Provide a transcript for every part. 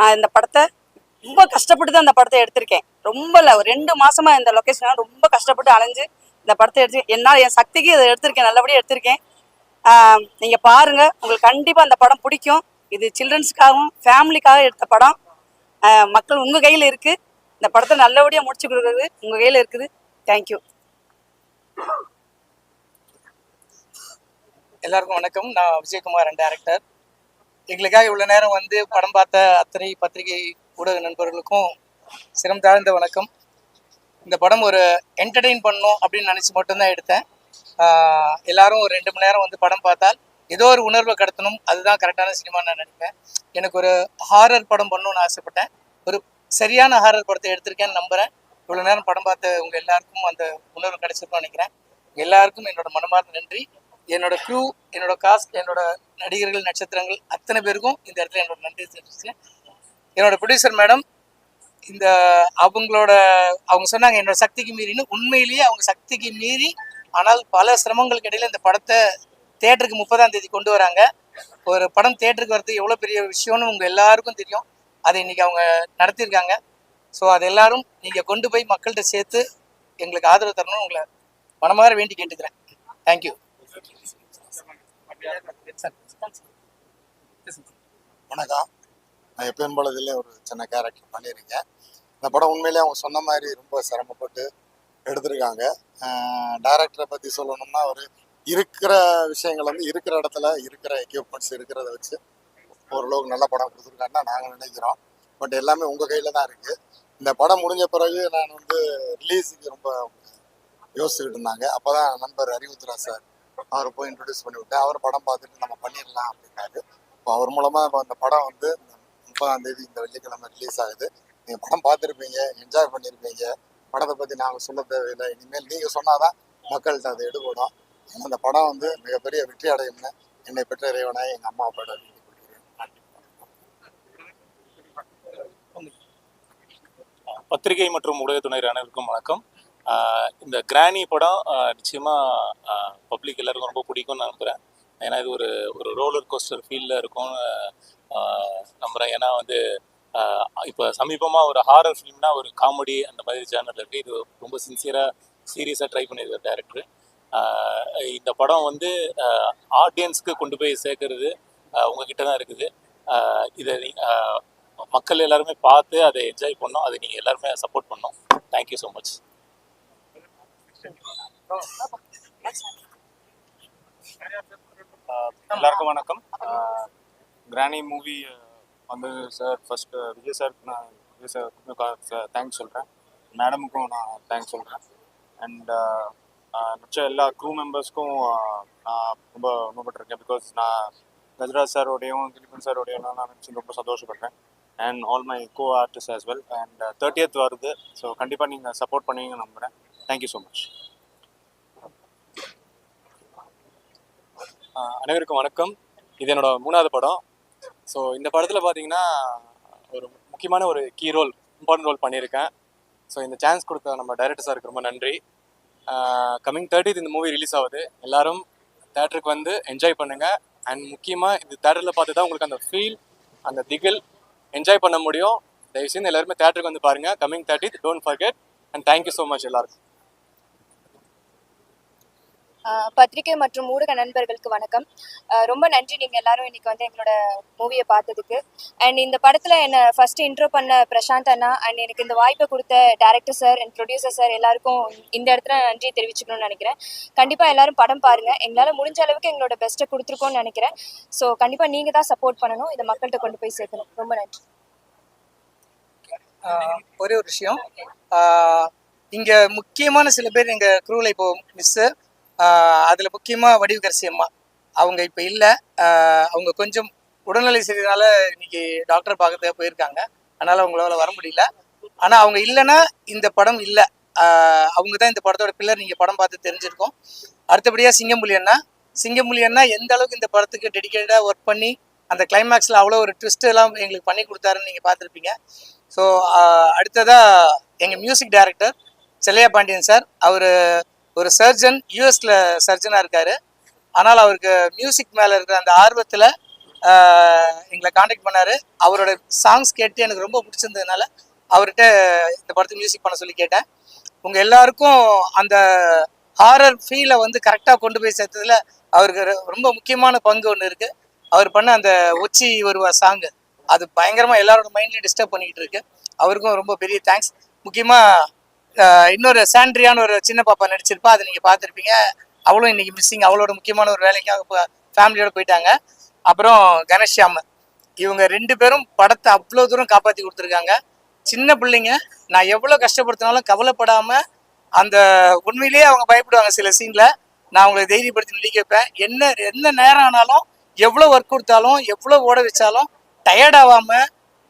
நான் இந்த படத்தை ரொம்ப கஷ்டப்பட்டு தான் இந்த படத்தை எடுத்திருக்கேன். ரொம்ப இல்லை ரெண்டு மாசமா இந்த லொக்கேஷன் ரொம்ப கஷ்டப்பட்டு அலைஞ்சு இந்த படத்தை எடுத்து என்னால் என் சக்திக்கு இதை எடுத்திருக்கேன் நல்லபடியாக எடுத்திருக்கேன். நீங்கள் நீங்க பாருங்க உங்களுக்கு கண்டிப்பா அந்த படம் பிடிக்கும். இது சில்ட்ரன்ஸ்க்காகவும் ஃபேமிலிக்காக எடுத்த படம். மக்கள் உங்க கையில் இருக்கு. இந்த படத்தை நல்லபடியாக முடிச்சு கொடுக்குறது உங்க கையில் இருக்குது. தேங்க்யூ எல்லாருக்கும் வணக்கம். நான் விஜயகுமார் டேரக்டர் எங்களுக்காக இவ்வளோ நேரம் வந்து படம் பார்த்த அத்தனை பத்திரிகை ஊடக நண்பர்களுக்கும் சிரம் தாழ்ந்த வணக்கம். இந்த படம் ஒரு என்டர்டெயின் பண்ணும் அப்படின்னு நினச்சி மட்டும்தான் எடுத்தேன். எல்லாரும் ஒரு ரெண்டு மணி நேரம் வந்து படம் பார்த்தால் ஏதோ ஒரு உணர்வை கடத்தணும். அதுதான் கரெக்டான சினிமா நான் நினைப்பேன். எனக்கு ஒரு ஹாரர் படம் பண்ணணும்னு ஆசைப்பட்டேன். ஒரு சரியான ஹாரர் படத்தை எடுத்திருக்கேன்னு நம்புகிறேன் இவ்வளோ நேரம் படம் பார்த்த உங்கள் எல்லாருக்கும் அந்த உணர்வு கிடைச்சிருக்கும்னு நினைக்கிறேன். எல்லாருக்கும் என்னோட மனமார்ந்த நன்றி. என்னோட க்ரூ என்னோட காஸ்ட் என்னோட நடிகர்கள் நட்சத்திரங்கள் அத்தனை பேருக்கும் இந்த இடத்துல என்னோட நன்றி தெரிவிச்சுக்கிறேன். என்னோட ப்ரொடியூசர் மேடம் இந்த அவங்களோட அவங்க சொன்னாங்க என்னோட சக்திக்கு மீறின்னு. உண்மையிலேயே அவங்க சக்திக்கு மீறி ஆனால் பல சிரமங்களுக்கு இடையில இந்த படத்தை தேட்டருக்கு முப்பதாம் தேதி கொண்டு வராங்க. ஒரு படம் தேட்டருக்கு வர்றது எவ்வளோ பெரிய விஷயம்னு உங்கள் எல்லாருக்கும் தெரியும். அதை இன்னைக்கு அவங்க நடத்தியிருக்காங்க. ஸோ அது எல்லாரும் நீங்கள் கொண்டு போய் மக்கள்கிட்ட சேர்த்து எங்களுக்கு ஆதரவு தரணும்னு உங்களை மனமாற வேண்டி கேட்டுக்கிறேன். தேங்க்யூ வணக்கம் நான் எப்பயும் போல ஒரு சின்ன கேரக்டர் பண்ணியிருக்கேன். இந்த படம் உண்மையிலேயே அவங்க சொன்ன மாதிரி ரொம்ப சிரமப்பட்டு எடுத்திருக்காங்க. டைரக்டரை பற்றி சொல்லணும்னா அவர் இருக்கிற விஷயங்கள் வந்து இருக்கிற இடத்துல இருக்கிற எக்யூப்மெண்ட்ஸ் இருக்கிறத வச்சு ஓரளவுக்கு நல்ல படம் கொடுத்துருக்காருன்னா நாங்கள் நினைக்கிறோம். பட் எல்லாமே உங்கள் கையில் தான் இருக்குது இந்த படம் முடிஞ்ச பிறகு நான் வந்து ரிலீஸுக்கு ரொம்ப யோசிச்சுக்கிட்டு இருந்தாங்க. அப்போ தான் நண்பர் அறிவுத்ரா சார் அவர் போய் இன்ட்ரடியூஸ் பண்ணி விட்டு அவர் படம் பார்த்துட்டு நம்ம பண்ணிடலாம் அப்படின்னாரு. இப்போ அவர் மூலமாக இப்போ அந்த படம் வந்து முப்பதாம் தேதி இந்த வெள்ளிக்கிழமை ரிலீஸ் ஆகுது. நீங்கள் படம் பார்த்துருப்பீங்க என்ஜாய் பண்ணியிருப்பீங்க படத்தை பற்றி நாங்கள் சொல்ல தேவையில்லை. இனிமேல் நீங்கள் சொன்னாதான் மக்கள்கிட்ட அதை எடுபடும் அந்த படம் வந்து மிகப்பெரிய வெற்றி அடையும்னு என்னை பெற்ற இறைவனாய் எங்கள் அம்மா அப்பாவோட பத்திரிகை மற்றும் உடைய துணை அனைவருக்கும் வணக்கம். இந்த கிராணி படம் நிச்சயமாக பப்ளிக் எல்லாருக்கும் ரொம்ப பிடிக்கும்னு நம்புகிறேன் ஏன்னா இது ஒரு ஒரு ரோலர் கோஸ்டர் ஃபீல்டில் இருக்கும். நம்புகிறேன் ஏன்னா வந்து இப்போ சமீபமாக ஒரு ஹாரர் ஃபிலிம்னா ஒரு காமெடி அந்த மாதிரி சேனல் இருக்குது இது ரொம்ப சின்சியராக சீரியஸாக ட்ரை பண்ணியிருக்கார் டேரக்டர் இந்த படம் வந்து ஆடியன்ஸ்க்கு கொண்டு போய் சேர்க்கறது உங்ககிட்ட தான் இருக்குது. இதை மக்கள் எல்லாருமே பார்த்து அதை என்ஜாய் பண்ணோம். அதை நீங்கள் எல்லாருமே சப்போர்ட் பண்ணோம். தேங்க்யூ ஸோ மச் எல்லாருக்கும் வணக்கம். கிராணி மூவி வந்து சார் ஃபர்ஸ்ட் விஜய் சார் நான் விஜய் சார் தேங்க்ஸ் சொல்கிறேன் மேடமுக்கும் நான் தேங்க்ஸ் சொல்கிறேன் அண்ட் மிச்ச எல்லா க்ரூ மெம்பர்ஸ்க்கும் நான் ரொம்ப உணவுப்பட்டிருக்கேன் பிகாஸ் நான் கஜராஜ் சாரோடையும் திலீபன் சாரோடையும் நான் நினச்சி ரொம்ப சந்தோஷப்படுறேன் and all my co artist as well and thirtieth வருது. ஸோ கண்டிப்பாக நீங்கள் சப்போர்ட் பண்ணுவீங்கன்னு நம்புகிறேன் தேங்க்யூ ஸோ மச் அனைவருக்கும் வணக்கம். இது என்னோட மூணாவது படம். ஸோ இந்த படத்தில் பார்த்தீங்கன்னா ஒரு முக்கியமான ஒரு கீ ரோல் இம்பார்ட்டன்ட் ரோல் பண்ணியிருக்கேன். ஸோ இந்த சான்ஸ் கொடுத்த நம்ம டைரக்டர் சாருக்கு ரொம்ப நன்றி. கம்மிங் தேர்ட்டித் இந்த மூவி ரிலீஸ் ஆகுது. எல்லாரும் தேட்டருக்கு வந்து என்ஜாய் பண்ணுங்கள் அண்ட் முக்கியமாக இந்த தேட்டரில் பார்த்து தான் உங்களுக்கு அந்த ஃபீல் அந்த திகில் என்ஜாய் பண்ண முடியும். தயவுசெய்து எல்லாருமே தேட்டருக்கு வந்து பாருங்கள் coming thirtieth don't forget and thank you so much எல்லாருக்கும். பத்திரிகை மற்றும் ஊடக நண்பர்களுக்கு வணக்கம். ரொம்ப நன்றி நீங்க எல்லாரும் இன்னைக்கு வந்து எங்களோட மூவியை பார்த்ததுக்கு. அண்ட் இந்த படத்துல என்ன ஃபர்ஸ்ட் இன்ட்ரோ பண்ண பிரசாந்த் அண்ணா அண்ட் எனக்கு இந்த வாய்ப்பை கொடுத்த director sir and producer sir எல்லாருக்கும் இந்த இடத்துல நன்றி தெரிவிச்சுக்கணும்னு நினைக்கிறேன். கண்டிப்பா எல்லாரும் படம் பாருங்க. எங்களால முடிஞ்ச அளவுக்கு எங்களோட பெஸ்ட்டை கொடுத்துருக்கோம்னு நினைக்கிறேன். ஸோ கண்டிப்பா நீங்க தான் சப்போர்ட் பண்ணணும். இதை மக்கள்கிட்ட கொண்டு போய் சேர்க்கணும். ரொம்ப நன்றி. ஒரே ஒரு விஷயம். இங்க முக்கியமான சில பேர் எங்க குரூல இப்போ மிஸ்ஸு அதில் முக்கியமாக வடிவுகரசி அம்மா. அவங்க இப்போ இல்லை. அவங்க கொஞ்சம் உடல்நிலை சரியினால இன்னைக்கு டாக்டர் பார்க்கறதுக்காக போயிருக்காங்க. அதனால் அவங்களால வர முடியல. ஆனால் அவங்க இல்லைன்னா இந்த படம் இல்லை. அவங்க தான் இந்த படத்தோட பில்லர் நீங்கள் படம் பார்த்து தெரிஞ்சிருக்கோம். அடுத்தபடியாக சிங்கம்புலி அண்ணா. சிங்கம்புலி அண்ணா எந்த அளவுக்கு இந்த படத்துக்கு டெடிக்கேட்டாக ஒர்க் பண்ணி அந்த கிளைமேக்ஸில் அவ்வளோ ஒரு ட்விஸ்ட் எல்லாம் எங்களுக்கு பண்ணி கொடுத்தாருன்னு நீங்கள் பார்த்துருப்பீங்க. ஸோ அடுத்ததாக எங்கள் music director Chellaiya Pandian sir அவர் ஒரு சர்ஜன் யூஎஸ்ல சர்ஜனாக இருக்காரு. ஆனால் அவருக்கு மியூசிக் மேலே இருக்கிற அந்த ஆர்வத்தில் எங்களை காண்டாக்ட் பண்ணார். அவரோட சாங்ஸ் கேட்டு எனக்கு ரொம்ப பிடிச்சிருந்ததுனால அவர்கிட்ட இந்த படத்துக்கு மியூசிக் பண்ண சொல்லி கேட்டேன். உங்கள் எல்லாருக்கும் அந்த ஹாரர் ஃபீலை வந்து கரெக்டாக கொண்டு போய் சேர்த்ததில் அவருக்கு ரொம்ப முக்கியமான பங்கு ஒன்று இருக்குது அவர் பண்ண அந்த ஒச்சி வருவா சாங்கு அது பயங்கரமாக எல்லாரோட மைண்ட்லயும் டிஸ்டர்ப் பண்ணிக்கிட்டு இருக்கு. அவருக்கும் ரொம்ப பெரிய தேங்க்ஸ் முக்கியமாக இன்னொரு சாண்ட்ரியான்னு ஒரு சின்ன பாப்பா நடிச்சிருப்பா அதை நீங்கள் பார்த்துருப்பீங்க. அவளும் இன்னைக்கு மிஸ்ஸிங் அவளோட முக்கியமான ஒரு வேலைக்காக ஃபேமிலியோடு போயிட்டாங்க. அப்புறம் கணேஷ்யாம். இவங்க ரெண்டு பேரும் படத்தை அவ்வளோ தூரம் காப்பாற்றி கொடுத்துருக்காங்க. சின்ன பிள்ளைங்க நான் எவ்வளோ கஷ்டப்படுத்தினாலும் கவலைப்படாமல் அந்த உண்மையிலேயே அவங்க பயப்படுவாங்க சில சீனில் நான் அவங்களை தைரியப்படுத்தி நடிக்க வைப்பேன். என்ன என்ன நேரம் ஆனாலும் எவ்வளோ ஒர்க் கொடுத்தாலும் எவ்வளோ ஓட வச்சாலும் டயர்ட்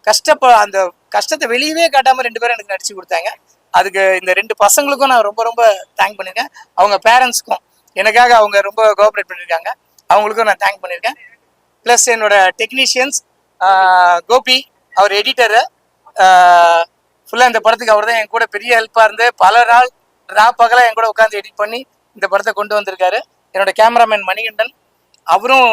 கஷ்டப்ப அந்த கஷ்டத்தை வெளியவே காட்டாமல் ரெண்டு பேரும் எனக்கு நடிச்சு கொடுத்தாங்க. அதுக்கு இந்த ரெண்டு பசங்களுக்கும் நான் ரொம்ப ரொம்ப தேங்க் பண்ணியிருக்கேன் அவங்க பேரண்ட்ஸ்க்கும் எனக்காக அவங்க ரொம்ப கோஆப்ரேட் பண்ணியிருக்காங்க அவங்களுக்கும் நான் தேங்க் பண்ணியிருக்கேன் ப்ளஸ் என்னோட டெக்னீஷியன்ஸ் கோபி அவர் எடிட்டரு ஃபுல்லாக இந்த படத்துக்கு அவர் தான் என் கூட பெரிய ஹெல்ப்பாக இருந்து பல நாள் ரா பகலாக என் கூட உட்காந்து எடிட் பண்ணி இந்த படத்தை கொண்டு வந்திருக்காரு. என்னோட கேமராமேன் மணிகண்டன். அவரும்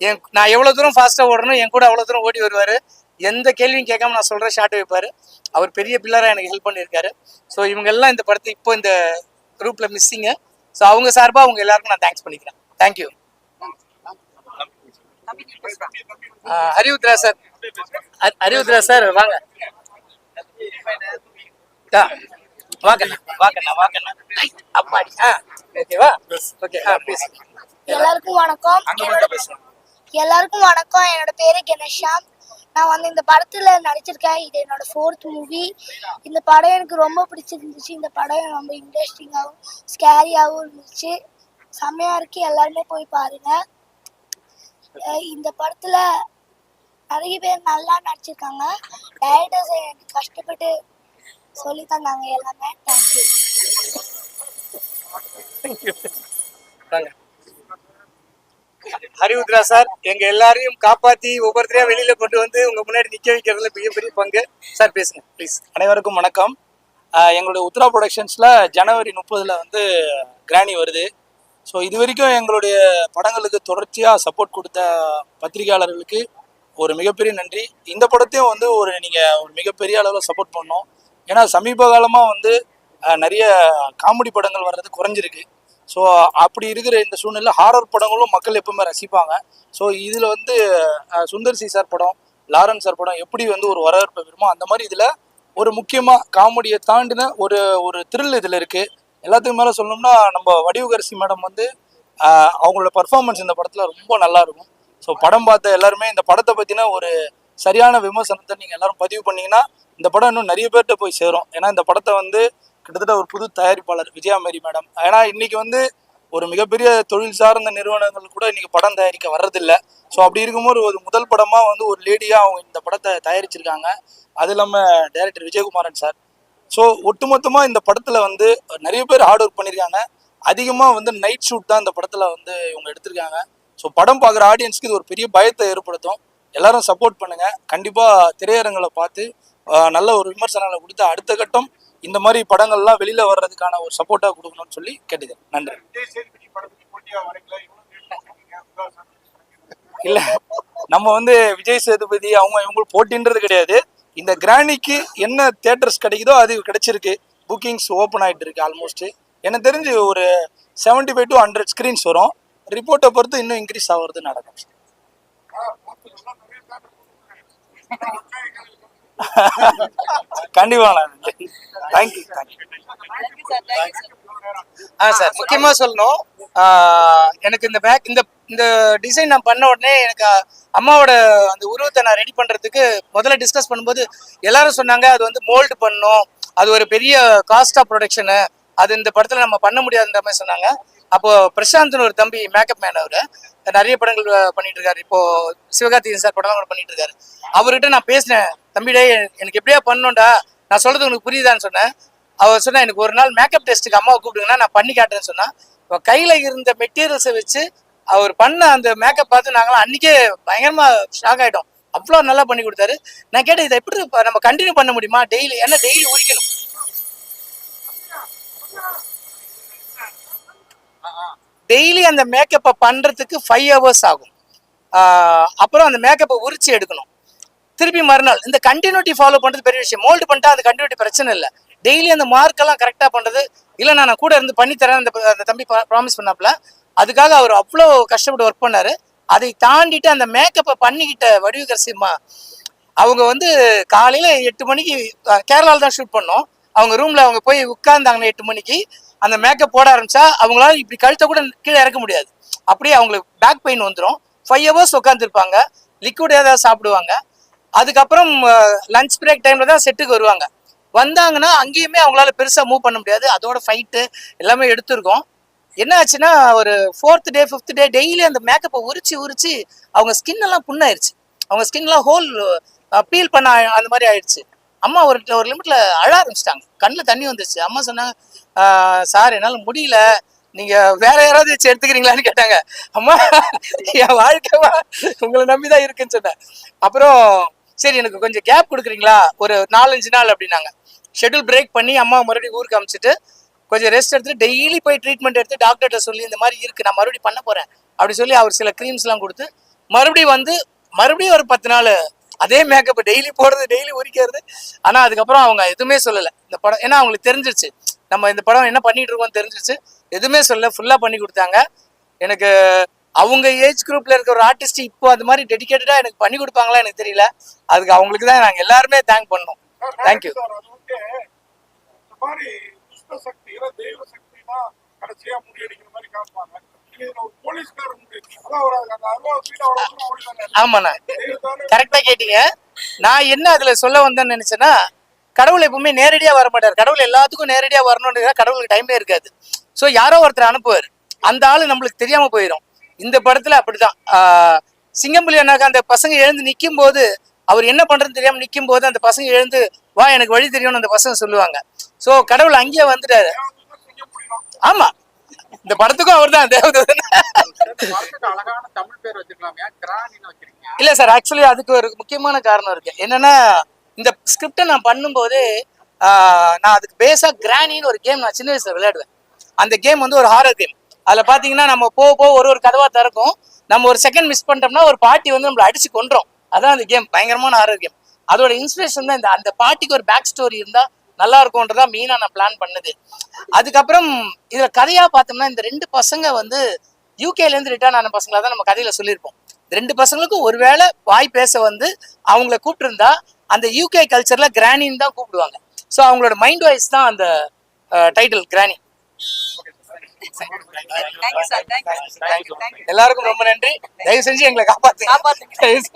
என் நான் எவ்வளோ தூரம் ஃபாஸ்ட்டாக ஓடணும் என் கூட அவ்வளோ தூரம் ஓடி வருவார். எந்த கேள்வியும் கேட்காம நான் சொல்கிற ஷார்ட் வைப்பார். அவர் பெரிய பில்லராக எனக்கு ஹெல்ப் பண்ணியிருக்காரு. ஸோ இவங்க எல்லாம் இந்த படத்தை இப்போ இந்த குரூப்பில் மிஸ்ஸிங்க ஸோ அவங்க சார்பாக அவங்க எல்லாருக்கும் நான் தேங்க்ஸ் பண்ணிக்கிறேன். தேங்க்யூ ஹரிவுத்ரா சார். ஹரிவுத்ரா சார் வாங்க. வாங்கண்ணா வாங்கண்ணா வாங்கண்ணா. அப்பாடி ஆ ஓகேவா ஓகே ஆ ப்ளீஸ் எல்லாருக்கும் வணக்கம். எல்லாருக்கும் வணக்கம். என்னோட பேரு கணேஷாம் நான் வந்து இந்த படத்துல நடிச்சிருக்கேன். இது என்னோட ஃபோர்த் மூவி இந்த படம் எனக்கு ரொம்ப பிடிச்சிருந்துச்சு. இந்த படம் ரொம்ப இன்ட்ரெஸ்டிங்காகவும் ஸ்கேரியாகவும் இருந்துச்சு. செம்மையா இருக்கு. எல்லாருமே போய் பாருங்க. இந்த படத்துல நிறைய பேர் நல்லா நடிச்சிருக்காங்க. டைரக்டர்ஸ் எனக்கு கஷ்டப்பட்டு சொல்லி தந்தாங்க எல்லாமே. தேங்க்யூ தேங்க்யூ ஹரிவுத்ரா சார் எங்க எல்லாரையும் காப்பாத்தி ஒவ்வொருத்தரையா வெளியில கொண்டு வந்து உங்க முன்னாடி நிக்க வைக்கிறதுல மிகப்பெரிய பங்கு. சார் பேசுங்க ப்ளீஸ் அனைவருக்கும் வணக்கம். எங்களுடைய உத்ரா ப்ரொடக்ஷன்ஸ்ல ஜனவரி முப்பதில் வந்து கிராணி வருது. ஸோ இது வரைக்கும் எங்களுடைய படங்களுக்கு தொடர்ச்சியாக சப்போர்ட் கொடுத்த பத்திரிகையாளர்களுக்கு ஒரு மிகப்பெரிய நன்றி. இந்த படத்தையும் வந்து ஒரு நீங்கள் ஒரு மிகப்பெரிய அளவில் சப்போர்ட் பண்ணோம். ஏன்னா சமீப காலமாக வந்து நிறைய காமெடி படங்கள் வர்றது குறைஞ்சிருக்கு. ஸோ அப்படி இருக்கிற இந்த சூழ்நிலை ஹாரர் படங்களும் மக்கள் எப்பவுமே ரசிப்பாங்க. ஸோ இதில் வந்து சுந்தர் சி சார் படம் லாரன்ஸ் சார் படம் எப்படி வந்து ஒரு வரவேற்பை பெறுமோ அந்த மாதிரி இதில் ஒரு முக்கியமாக காமெடியை தாண்டின ஒரு ஒரு த்ரில் இதில் இருக்குது எல்லாத்துக்கும் மேலே சொல்லணும்னா நம்ம வடிவுகரசி மேடம் வந்து அவங்களோட பர்ஃபார்மன்ஸ் இந்த படத்தில் ரொம்ப நல்லா இருக்கும். ஸோ படம் பார்த்த எல்லாருமே இந்த படத்தை பற்றின ஒரு சரியான விமர்சனத்தை நீங்கள் எல்லாரும் பதிவு பண்ணிங்கன்னா இந்த படம் இன்னும் நிறைய பேர்கிட்ட போய் சேரும். ஏன்னா இந்த படத்தை வந்து கிட்டத்தட்ட ஒரு புது தயாரிப்பாளர் விஜயா மேரி மேடம். ஏன்னா இன்னைக்கு வந்து ஒரு மிகப்பெரிய தொழில் சார்ந்த நிறுவனங்கள் கூட இன்னைக்கு படம் தயாரிக்க வர்றதில்ல. ஸோ அப்படி இருக்கும்போது ஒரு முதல் படமா வந்து ஒரு லேடியா அவங்க இந்த படத்தை தயாரிச்சிருக்காங்க. அது இல்லாமல் டைரக்டர் விஜயகுமாரன் சார். ஸோ ஒட்டுமொத்தமாக இந்த படத்தில் வந்து நிறைய பேர் ஹார்ட் ஒர்க் பண்ணியிருக்காங்க அதிகமாக வந்து நைட் ஷூட் தான் இந்த படத்தில் வந்து இவங்க எடுத்திருக்காங்க. ஸோ படம் பார்க்குற ஆடியன்ஸ்க்கு இது ஒரு பெரிய பயத்தை ஏற்படுத்தும். எல்லாரும் சப்போர்ட் பண்ணுங்க. கண்டிப்பாக திரையரங்களை பார்த்து நல்ல ஒரு விமர்சனங்களை கொடுத்து அடுத்த கட்டம் இந்த மாதிரி படங்கள்லாம் வெளியில வர்றதுக்கான ஒரு சப்போர்ட்டா கொடுக்கணும்னு சொல்லி கேட்டுக்கிறேன். நன்றி. இல்ல நம்ம வந்து விஜய் சேதுபதி அவங்க இவங்களுக்கு போட்டின்றது கிடையாது. இந்த கிராணிக்கு என்ன தேட்டர்ஸ் கிடைக்குதோ அது கிடைச்சிருக்கு. புக்கிங்ஸ் ஓப்பன் ஆயிட்டு இருக்கு ஆல்மோஸ்ட் எனக்கு தெரிஞ்சு ஒரு 75 ஃபைவ் டு ஹண்ட்ரட் ஸ்க்ரீன்ஸ் வரும் ரிப்போர்ட்டை பொறுத்து இன்னும் இன்க்ரீஸ் ஆகிறது நடக்கும். கண்டிப்பா தேங்க்யூ ஆ சார் முக்கியமா சொல்லணும் எனக்கு இந்த பேக் இந்த இந்த டிசைன் நான் பண்ண உடனே எனக்கு அம்மாவோட அந்த உருவத்தை நான் ரெடி பண்றதுக்கு முதல்ல டிஸ்கஸ் பண்ணும்போது எல்லாரும் சொன்னாங்க அது வந்து மோல்டு பண்ணும் அது ஒரு பெரிய காஸ்ட் ஆஃப் ப்ரொடக்ஷனு அது இந்த படத்துல நம்ம பண்ண முடியாதுன்ற மாதிரி சொன்னாங்க. அப்போ பிரசாந்த்னு ஒரு தம்பி மேக்கப் மேன் அவரு நிறைய படங்கள் பண்ணிட்டு இருக்காரு இப்போ சிவகார்த்திகேயன் சார் படம்லாம் கூட பண்ணிட்டு இருக்காரு அவர்கிட்ட நான் பேசினேன் தம்பிடே எனக்கு எப்படியா பண்ணணும்டா? நான் சொல்றது உனக்கு புரியுதான்னு சொன்னேன். அவர் சொன்னா எனக்கு ஒரு நாள் மேக்கப் டெஸ்ட்டுக்கு அம்மாவை கூப்பிடுங்கன்னா நான் பண்ணி காட்டுறேன்னு சொன்னா இப்போ கையில இருந்த மெட்டீரியல்ஸை வச்சு அவர் பண்ண அந்த மேக்கப் பார்த்து நாங்களாம் அன்னைக்கே பயங்கரமா ஷாக் ஆயிட்டோம். அவ்வளோ நல்லா பண்ணி கொடுத்தாரு. நான் கேட்டேன் இதை எப்படி நம்ம கண்டினியூ பண்ண முடியுமா? டெய்லி ஏன்னா டெய்லி உரிக்கணும்? டெய்லி அந்த மேக்கப்பை பண்ணுறதுக்கு ஃபைவ் ஹவர்ஸ் ஆகும். அப்புறம் அந்த மேக்கப்பை உரிச்சு எடுக்கணும். திருப்பி மறுநாள் இந்த கண்டினியூட்டி ஃபாலோ பண்ணுறது பெரிய விஷயம். மோல்டு பண்ணிட்டா அந்த கண்டினியூட்டி பிரச்சனை இல்லை. டெய்லி அந்த மார்க்கெல்லாம் கரெக்டாக பண்ணுறது இல்லை நான் கூட இருந்து பண்ணித்தரேன் அந்த அந்த தம்பி ப்ராமிஸ் பண்ணாப்புல. அதுக்காக அவர் அவ்வளோ கஷ்டப்பட்டு ஒர்க் பண்ணார். அதை தாண்டிட்டு அந்த மேக்கப்பை பண்ணிக்கிட்ட வடிவகரசியம்மா அவங்க வந்து காலையில் எட்டு மணிக்கு கேரளாவில் தான் ஷூட் பண்ணோம். அவங்க ரூமில் அவங்க போய் உட்கார்ந்தாங்க எட்டு மணிக்கு அந்த மேக்கப் போட ஆரம்பிச்சா அவங்களால இப்படி கழுத்தை கூட கீழே இறக்க முடியாது. அப்படியே அவங்களுக்கு பேக் பெயின் வந்துடும் ஃபைவ் ஹவர்ஸ் உட்காந்துருப்பாங்க லிக்விட் ஏதாவது சாப்பிடுவாங்க. அதுக்கப்புறம் லஞ்ச் பிரேக் டைம்ல தான் செட்டுக்கு வருவாங்க. வந்தாங்கன்னா அங்கேயுமே அவங்களால பெருசாக மூவ் பண்ண முடியாது. அதோட ஃபைட்டு எல்லாமே எடுத்திருக்கோம். என்ன ஆச்சுன்னா ஒரு fourth day fifth day daily அந்த மேக்கப்பை உரிச்சு உரிச்சு அவங்க ஸ்கின் எல்லாம் புண்ணாயிருச்சு. அவங்க ஸ்கின்லாம் ஹோல் பீல் பண்ண ஆ- அந்த மாதிரி ஆயிடுச்சு அம்மா ஒரு ஒரு லிமிட்ல அழ ஆரம்பிச்சிட்டாங்க. கண்ணில் தண்ணி வந்துருச்சு. அம்மா சொன்னாங்க சார் என்னால் முடியல. நீங்க வேற யாராவது வச்சு எடுத்துக்கிறீங்களான்னு கேட்டாங்க. அம்மா என் வாழ்க்கைமா உங்களை நம்பி தான் இருக்குன்னு சொன்னேன். அப்புறம் சரி எனக்கு கொஞ்சம் கேப் கொடுக்குறீங்களா? ஒரு நாலஞ்சு நாள் அப்படின்னாங்க. ஷெட்யூல் பிரேக் பண்ணி அம்மா மறுபடியும் ஊருக்கு அமிச்சிட்டு கொஞ்சம் ரெஸ்ட் எடுத்துட்டு டெய்லி போய் ட்ரீட்மெண்ட் எடுத்து டாக்டர்கிட்ட சொல்லி இந்த மாதிரி இருக்கு நான் மறுபடியும் பண்ண போறேன். அப்படி சொல்லி அவர் சில க்ரீம்ஸ்லாம் கொடுத்து மறுபடியும் வந்து மறுபடியும் ஒரு பத்து நாள் அதே மேக்கப் டெய்லி போடுறது டெய்லி உரிக்கிறது. ஆனால் அதுக்கப்புறம் அவங்க எதுவுமே சொல்லலை. இந்த படம் ஏன்னா அவங்களுக்கு தெரிஞ்சிருச்சு. நம்ம இந்த படம் என்ன பண்ணிட்டு இருக்கோம்னு தெரிஞ்சிருச்சு. எதுவுமே சொல்லல. ஃபுல்லா பண்ணி கொடுத்தாங்க. எனக்கு அவங்க ஏஜ் குரூப்ல இருக்க ஒரு ஆர்டிஸ்ட் இப்போ அது மாதிரி டெடிகேட்டடா எனக்கு பண்ணி கொடுப்பாங்களா எனக்கு தெரியல. அதுக்கு அவங்களுக்கு தான் நாங்க எல்லாருமே தேங்க் பண்ணோம். தேங்க்யூ ஆமாண்ணா. கரெக்டா கேட்டீங்க. நான் என்ன அதுல சொல்ல வந்தேன்னு நினைச்சேன்னா கடவுள் எப்பவுமே நேரடியா வர மாட்டார். கடவுள் எல்லாத்துக்கும் நேரடியா வரணும்னு கடவுளுக்கு டைமே இருக்காது. ஸோ யாரோ ஒருத்தர் அனுப்புவார். அந்த ஆளு நம்மளுக்கு தெரியாம போயிடும் இந்த படத்துல அப்படிதான். சிங்கம்புலி அண்ணாக்கு அந்த பசங்க எழுந்து நிற்கும் போது அவர் என்ன பண்றதுன்னு தெரியாம நிற்கும் போது அந்த பசங்க எழுந்து வா எனக்கு வழி தெரியும்னு அந்த பசங்க சொல்லுவாங்க. ஸோ கடவுள் அங்கேயே வந்துட்டாரு. ஆமா. இந்த படத்துக்கும் அவர் தான் தேவதூதன் இல்ல சார் ஆக்சுவலி அதுக்கு ஒரு முக்கியமான காரணம் இருக்கு. என்னன்னா இந்த ஸ்கிரிப்டை நான் பண்ணும்போது நான் அதுக்கு பேஸாக கிராணின்னு ஒரு கேம் நான் சின்ன வயசில் விளையாடுவேன். அந்த கேம் வந்து ஒரு ஹாரர் கேம் அதில் பார்த்தீங்கன்னா நம்ம போக போக ஒரு ஒரு கதவாக திறக்கும். நம்ம ஒரு செகண்ட் மிஸ் பண்ணிட்டோம்னா ஒரு பாட்டி வந்து நம்மளை அடிச்சு கொன்றோம். அதான் அந்த கேம் பயங்கரமான ஹாரர் கேம் அதோட இன்ஸ்பிரேஷன் தான் இந்த அந்த பாட்டிக்கு ஒரு பேக் ஸ்டோரி இருந்தால் நல்லா இருக்கும்ன்றதான் மெயினாக நான் பிளான் பண்ணது. அதுக்கப்புறம் இதில் கதையாக பார்த்தோம்னா இந்த ரெண்டு பசங்க வந்து யூகேலேருந்து ரிட்டர்ன் ஆன பசங்களாக தான் நம்ம கதையில் சொல்லியிருப்போம். ரெண்டு பசங்களுக்கும் ஒருவேளை வாய் பேச வந்து அவங்கள கூப்பிட்டுருந்தா அந்த யூகே கல்ச்சர்ல கிராணின்னு தான் கூப்பிடுவாங்க. ஸோ அவங்களோட மைண்ட் வாய்ஸ் தான் அந்த டைட்டில் கிராணி எல்லாருக்கும் ரொம்ப நன்றி. தயவு செஞ்சு எங்களை செஞ்சு.